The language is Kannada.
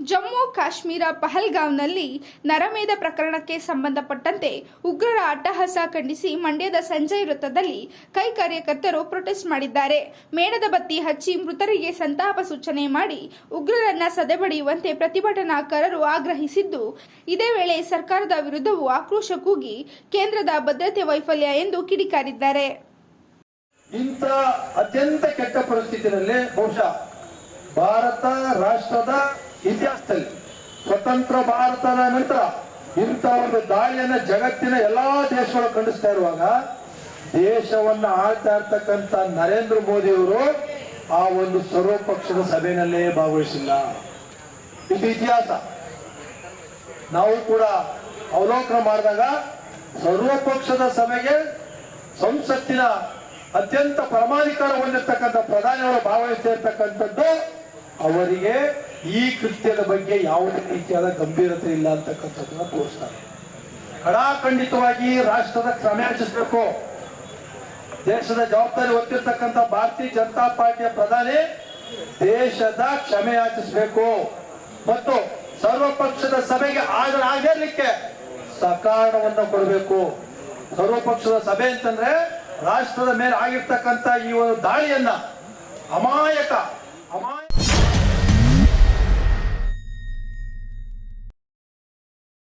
ಜಮ್ಮು ಕಾಶ್ಮೀರ ಪಹಲ್ಗಾಂವ್ನಲ್ಲಿ ನರಮೇಧ ಪ್ರಕರಣಕ್ಕೆ ಸಂಬಂಧಪಟ್ಟಂತೆ ಉಗ್ರರ ಅಟ್ಟಹಾಸ ಖಂಡಿಸಿ ಮಂಡ್ಯದ ಸಂಜಯ್ ವೃತ್ತದಲ್ಲಿ ಕೈ ಕಾರ್ಯಕರ್ತರು ಪ್ರೊಟೆಸ್ಟ್ ಮಾಡಿದ್ದಾರೆ. ಮೇಣದ ಬತ್ತಿ ಹಚ್ಚಿ ಮೃತರಿಗೆ ಸಂತಾಪ ಸೂಚನೆ ಮಾಡಿ ಉಗ್ರರನ್ನ ಸದೆಬಡಿಯುವಂತೆ ಪ್ರತಿಭಟನಾಕಾರರು ಆಗ್ರಹಿಸಿದ್ದು, ಇದೇ ವೇಳೆ ಸರ್ಕಾರದ ವಿರುದ್ಧವೂ ಆಕ್ರೋಶ ಕೂಗಿ ಕೇಂದ್ರದ ಭದ್ರತೆ ವೈಫಲ್ಯ ಎಂದು ಕಿಡಿಕಾರಿದ್ದಾರೆ. ಇಂಥ ಅತ್ಯಂತ ಕೆಟ್ಟ ಪರಿಸ್ಥಿತಿಯಲ್ಲಿ ಬಹುಶಃ ಭಾರತ ರಾಷ್ಟ್ರದ ಇತಿಹಾಸದಲ್ಲಿ ಸ್ವತಂತ್ರ ಭಾರತದ ನಂತರ ಇಂಥ ಒಂದು ದಾಳಿಯನ್ನ ಜಗತ್ತಿನ ಎಲ್ಲಾ ದೇಶಗಳು ಖಂಡಿಸ್ತಾ ಇರುವಾಗ ದೇಶವನ್ನ ಆಳ್ತಾ ಇರ್ತಕ್ಕಂಥ ನರೇಂದ್ರ ಮೋದಿ ಅವರು ಆ ಒಂದು ಸರ್ವಪಕ್ಷದ ಸಭೆಯಲ್ಲೇ ಭಾಗವಹಿಸಿಲ್ಲ. ಇದು ಇತಿಹಾಸ. ನಾವು ಕೂಡ ಅವಲೋಕನ ಮಾಡಿದಾಗ ಸರ್ವಪಕ್ಷದ ಸಭೆಗೆ ಸಂಸತ್ತಿನ ಅತ್ಯಂತ ಪರಮಾಧಿಕಾರ ಹೊಂದಿರತಕ್ಕಂಥ ಪ್ರಧಾನಿಯವರು ಭಾಗವಹಿಸ್ತಾ ಇರ್ತಕ್ಕಂಥದ್ದು ಅವರಿಗೆ ಈ ಕೃತ್ಯದ ಬಗ್ಗೆ ಯಾವುದೇ ರೀತಿಯಾದ ಗಂಭೀರತೆ ಇಲ್ಲ ಅಂತಕ್ಕಂಥದ್ದನ್ನ ತೋರಿಸ್ತಾರೆ. ಕಡಾಖಂಡಿತವಾಗಿ ರಾಷ್ಟ್ರದ ಕ್ಷಮೆ ಯಾಚಿಸಬೇಕು ದೇಶದ ಜವಾಬ್ದಾರಿ ಹೊತ್ತಿರ್ತಕ್ಕಂಥ ಭಾರತೀಯ ಜನತಾ ಪಾರ್ಟಿಯ ಪ್ರಧಾನಿ ದೇಶದ ಕ್ಷಮೆ ಯಾಚಿಸಬೇಕು. ಮತ್ತು ಸರ್ವಪಕ್ಷದ ಸಭೆಗೆ ಹಾಜರಾಗಿರ್ಲಿಕ್ಕೆ ಸಕಾರಣವನ್ನು ಕೊಡಬೇಕು. ಸರ್ವಪಕ್ಷದ ಸಭೆ ಅಂತಂದ್ರೆ ರಾಷ್ಟ್ರದ ಮೇಲೆ ಆಗಿರ್ತಕ್ಕಂಥ ಈ ಒಂದು ದಾಳಿಯನ್ನ ಅಮಾಯಕ ಅಮಾಯ